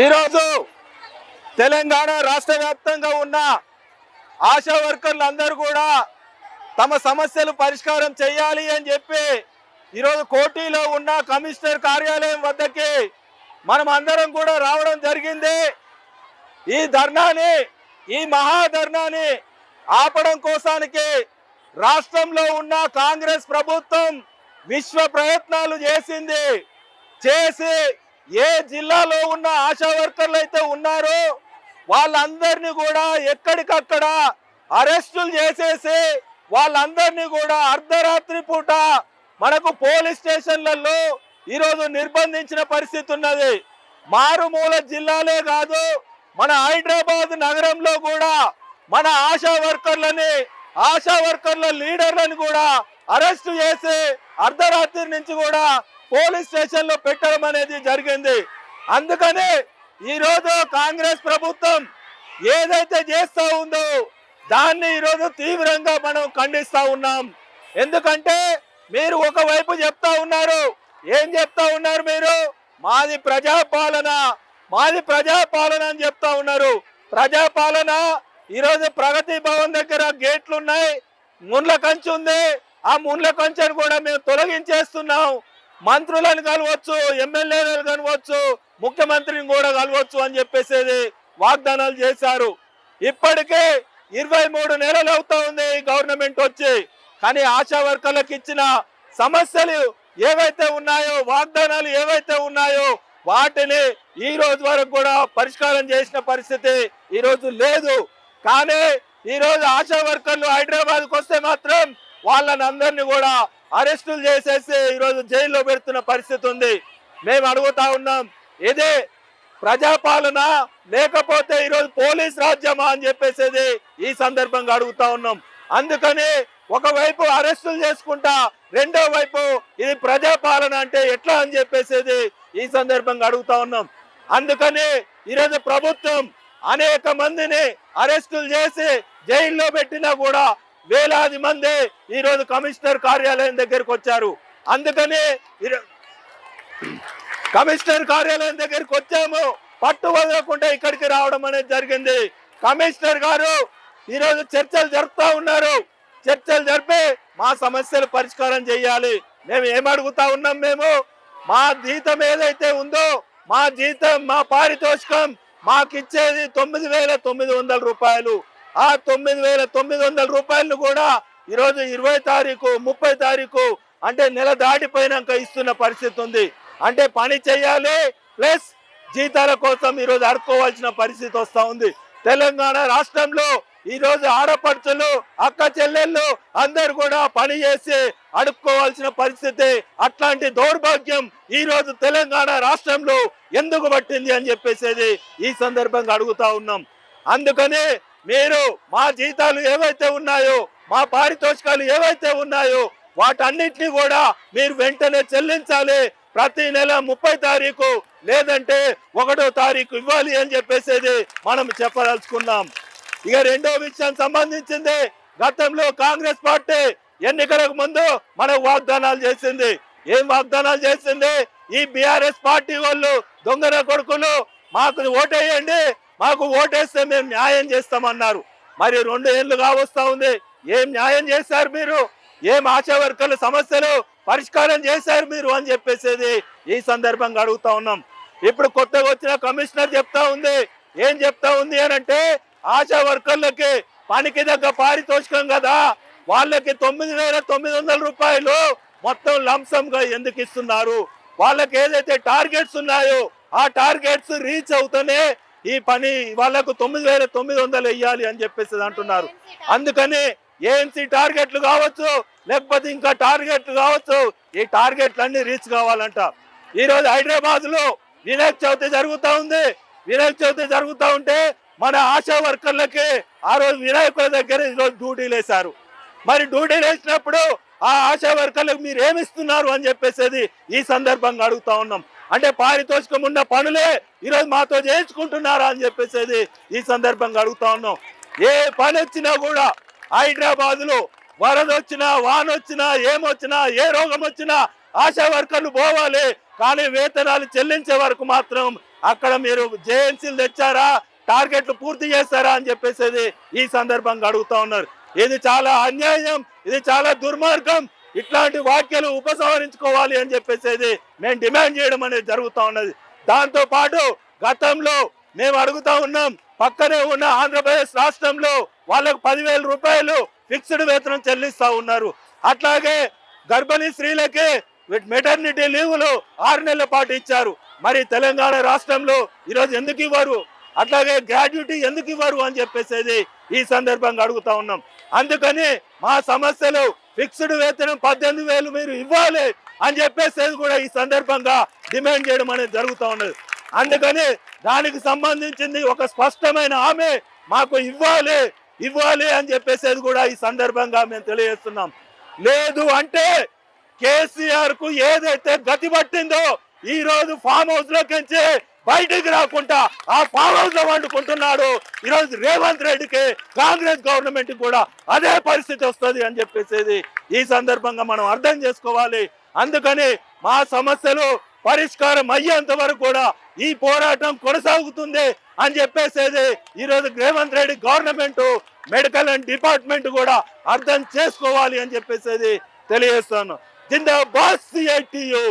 ఈరోజు తెలంగాణ రాష్ట్ర వ్యాప్తంగా ఉన్న ఆశా వర్కర్లు అందరూ కూడా తమ సమస్యలు పరిష్కారం చేయాలి అని చెప్పి ఈరోజు కోటిలో ఉన్న కమిషనర్ కార్యాలయం వద్దకి మనం అందరం కూడా రావడం జరిగింది. ఈ ధర్నాని ఈ మహాధర్నాని ఆపడం కోసానికి రాష్ట్రంలో ఉన్న కాంగ్రెస్ ప్రభుత్వం విశ్వ ప్రయత్నాలు చేసింది. చేసి ఏ జిల్లాలో ఉన్న ఆశా వర్కర్లు అయితే ఉన్నారో వాళ్ళందరినీ కూడా ఎక్కడికక్కడ అరెస్టులు చేసేసి వాళ్ళందరినీ కూడా అర్ధరాత్రి పూట మనకు పోలీస్ స్టేషన్లలో ఈరోజు నిర్బంధించిన పరిస్థితి ఉన్నది. మారుమూల జిల్లాలే కాదు మన హైదరాబాద్ నగరంలో కూడా మన ఆశా వర్కర్లని ఆశా వర్కర్ల లీడర్లను కూడా అరెస్ట్ చేసి అర్ధరాత్రి నుంచి కూడా పోలీస్ స్టేషన్లో పెట్టడం అనేది జరిగింది. అందుకని ఈరోజు కాంగ్రెస్ ప్రభుత్వం ఏదైతే చేస్తూ ఉందో దాన్ని ఈరోజు తీవ్రంగా మనం ఖండిస్తా ఉన్నాం. ఎందుకంటే మీరు ఒకవైపు చెప్తా ఉన్నారు. ఏం చెప్తా ఉన్నారు మీరు? మాది ప్రజాపాలన. మాది ప్రజాపాలన అని చెప్తా ఉన్నారు. ప్రజాపాలన ఈరోజు ప్రగతి భవన్ దగ్గర గేట్లు ఉన్నాయి. ముండ్ల కంచు ఉంది. ఆ ముండ్ల కంచెను కూడా మేము తొలగించేస్తున్నాం. మంత్రులను కలవచ్చు ఎమ్మెల్యేలను కలవచ్చు ముఖ్యమంత్రిని కూడా కలవచ్చు అని చెప్పేసేది వాగ్దానాలు చేశారు. ఇప్పటికే ఇరవై మూడు నెలలు అవుతా ఉంది గవర్నమెంట్ వచ్చి. కానీ ఆశా వర్కర్లకు ఇచ్చిన సమస్యలు ఏవైతే ఉన్నాయో వాగ్దానాలు ఏవైతే ఉన్నాయో వాటిని ఈ రోజు వరకు కూడా పరిష్కారం చేసిన పరిస్థితి ఈ రోజు లేదు. కానీ ఈ రోజు ఆశా వర్కర్లు హైదరాబాద్కి వస్తే మాత్రం వాళ్ళని అందరినీ కూడా అరెస్టులు చేసేసి ఈరోజు జైల్లో పెడుతున్న పరిస్థితి ఉంది. మేము అడుగుతా ఉన్నాం ఇదే ప్రజాపాలన లేకపోతే ఈరోజు పోలీస్ రాజ్యమా అని చెప్పేసేది ఈ సందర్భంగా అడుగుతా ఉన్నాం. అందుకని ఒకవైపు అరెస్టులు చేసుకుంటా రెండో వైపు ఇది ప్రజాపాలన అంటే ఎట్లా అని చెప్పేసేది ఈ సందర్భంగా అడుగుతా ఉన్నాం. అందుకని ఈరోజు ప్రభుత్వం అనేక మందిని అరెస్టులు చేసి జైల్లో పెట్టినా కూడా వేలాది మంది ఈరోజు కమిషనర్ కార్యాలయం దగ్గరికి వచ్చారు. అందుకని కమిషనర్ కార్యాలయం దగ్గరికి వచ్చాము. పట్టు వదలకుండా ఇక్కడికి రావడం అనేది జరిగింది. కమిషనర్ గారు ఈరోజు చర్చలు జరుపుతా ఉన్నారు. చర్చలు జరిపి మా సమస్యలు పరిష్కారం చేయాలి. మేము ఏమడుగుతా ఉన్నాం మేము? మా జీతం ఏదైతే ఉందో మా జీతం మా పారితోషికం మాకు ఇచ్చేది తొమ్మిది వేల తొమ్మిది వందల రూపాయలు. ఆ తొమ్మిది వేల తొమ్మిది వందల రూపాయలు కూడా ఈరోజు ఇరవై తారీఖు ముప్పై తారీఖు అంటే నెల దాటిపోయినాక ఇస్తున్న పరిస్థితి ఉంది. అంటే పని చేయాలి ప్లస్ జీతాల కోసం ఈరోజు అడుక్కోవాల్సిన పరిస్థితి వస్తూ ఉంది. తెలంగాణ రాష్ట్రంలో ఈరోజు ఆడపడుచులు అక్క చెల్లెళ్ళు అందరు కూడా పని చేసి అడుక్కోవాల్సిన పరిస్థితి అట్లాంటి దౌర్భాగ్యం ఈరోజు తెలంగాణ రాష్ట్రంలో ఎందుకు పట్టింది అని చెప్పేసేది ఈ సందర్భంగా అడుగుతా ఉన్నాం. అందుకనే మీరు మా జీతాలు ఏవైతే ఉన్నాయో మా పారితోషికాలు ఏవైతే ఉన్నాయో వాటన్నిటిని కూడా మీరు వెంటనే చెల్లించాలి. ప్రతి నెల ముప్పై తారీఖు లేదంటే ఒకటో తారీఖు ఇవ్వాలి అని చెప్పేసేది మనం చెప్పదలుచుకున్నాం. ఇక రెండో విషయం సంబంధించింది. గతంలో కాంగ్రెస్ పార్టీ ఎన్నికలకు ముందు మనకు వాగ్దానాలు చేసింది. ఏం వాగ్దానాలు చేసింది? ఈ బిఆర్ఎస్ పార్టీ వాళ్ళు దొంగన కొడుకులు మాకు ఓటేయండి మాకు ఓటేస్తే మేము న్యాయం చేస్తామన్నారు. మరి రెండు ఏళ్ళు కావస్తా ఉంది. ఏం న్యాయం చేశారు మీరు? ఏం ఆశా వర్కర్ల సమస్యలు పరిష్కారం చేశారు మీరు అని చెప్పేసేది ఈ సందర్భంగా అడుగుతా ఉన్నాం. ఇప్పుడు కొత్తగా వచ్చిన కమిషనర్ చెప్తా ఉంది. ఏం చెప్తా ఉంది అని అంటే ఆశా వర్కర్లకి పనికి దగ్గర పారితోషికం కదా. వాళ్ళకి తొమ్మిది వేల తొమ్మిది వందల రూపాయలు మొత్తం లంసంగా ఎందుకు ఇస్తున్నారు? వాళ్ళకి ఏదైతే టార్గెట్స్ ఉన్నాయో ఆ టార్గెట్స్ రీచ్ అవుతూనే ఈ పని వాళ్ళకు తొమ్మిది వేల తొమ్మిది వందలు వెయ్యాలి అని చెప్పేసి అంటున్నారు. అందుకని ఏఎన్సీ టార్గెట్లు కావచ్చు లేకపోతే ఇంకా టార్గెట్లు కావచ్చు ఈ టార్గెట్లు అన్ని రీచ్ కావాలంట. ఈ రోజు హైదరాబాద్లో వినాయక చవితి జరుగుతూ ఉంది. వినాయక చవితి జరుగుతూ ఉంటే మన ఆశా వర్కర్లకి ఆ రోజు వినాయకుల దగ్గర ఈరోజు డ్యూటీలు వేశారు మరి డ్యూటీలు వేసినప్పుడు ఆ ఆశా వర్కర్లకు మీరు ఏమిస్తున్నారు అని చెప్పేసేది ఈ సందర్భంగా అడుగుతా ఉన్నాం. అంటే పారితోషికం ఉన్న పనులే ఈరోజు మాతో చేయించుకుంటున్నారా అని చెప్పేసేది ఈ సందర్భంగా అడుగుతా ఉన్నాం. ఏ పని వచ్చినా కూడా హైదరాబాదులో వరద వచ్చినా వాన వచ్చినా ఏమొచ్చినా ఏ రోగం వచ్చినా ఆశా వర్కర్లు పోవాలి. కానీ వేతనాలు చెల్లించే వరకు మాత్రం అక్కడ మీరు జేఎన్సీలు తెచ్చారా టార్గెట్లు పూర్తి చేస్తారా అని చెప్పేసేది ఈ సందర్భంగా అడుగుతా ఉన్నారు. ఇది చాలా అన్యాయం ఇది చాలా దుర్మార్గం ఇట్లాంటి వ్యాఖ్యలు ఉపసంహరించుకోవాలి అని చెప్పేసేది మేము డిమాండ్ చేయడం అనేది జరుగుతూ ఉన్నది. దాంతో పాటు గతంలో మేము అడుగుతా ఉన్నాం పక్కనే ఉన్న ఆంధ్రప్రదేశ్ రాష్ట్రంలో వాళ్ళకు పదివేల రూపాయలు ఫిక్స్డ్ వేతనం చెల్లిస్తూ ఉన్నారు. అట్లాగే గర్భిణీ స్త్రీలకి మెటర్నిటీ లీవులు ఆరు నెలల పాటు ఇచ్చారు. మరి తెలంగాణ రాష్ట్రంలో ఈరోజు ఎందుకు ఇవ్వరు? అట్లాగే గ్రాడ్యుటీ ఎందుకు ఇవ్వరు అని చెప్పేసేది ఈ సందర్భంగా అడుగుతా ఉన్నాం. అందుకని మా సమస్యలు ఫిక్స్డ్ వేతనం పద్దెనిమిది వేలు మీరు ఇవ్వాలి అని చెప్పేసేది కూడా ఈ సందర్భంగా డిమాండ్ చేయడం అనేది జరుగుతూ ఉన్నది. అందుకని దానికి సంబంధించింది ఒక స్పష్టమైన ఆమె మాకు ఇవ్వాలి ఇవ్వాలి అని చెప్పేసేది కూడా ఈ సందర్భంగా మేము తెలియజేస్తున్నాం. లేదు అంటే కేసీఆర్కు ఏదైతే గతి పట్టిందో ఈ రోజు ఫామ్ హౌస్లోకి బయటికి రాకుండా ఆ ఫామ్ హౌస్ వండుకుంటున్నాడు. ఈ రోజు రేవంత్ రెడ్డికి కాంగ్రెస్ గవర్నమెంట్ కూడా అదే పరిస్థితి వస్తుంది అని చెప్పేసి ఈ సందర్భంగా మనం అర్థం చేసుకోవాలి. అందుకని మా సమస్యలు పరిష్కారం అయ్యేంత వరకు కూడా ఈ పోరాటం కొనసాగుతుంది అని చెప్పేసేది. ఈరోజు Revanth Reddy government medical and department కూడా అర్థం చేసుకోవాలి అని చెప్పేసేది. తెలియజేస్తాను. జిందాబాద్ సిఐటియు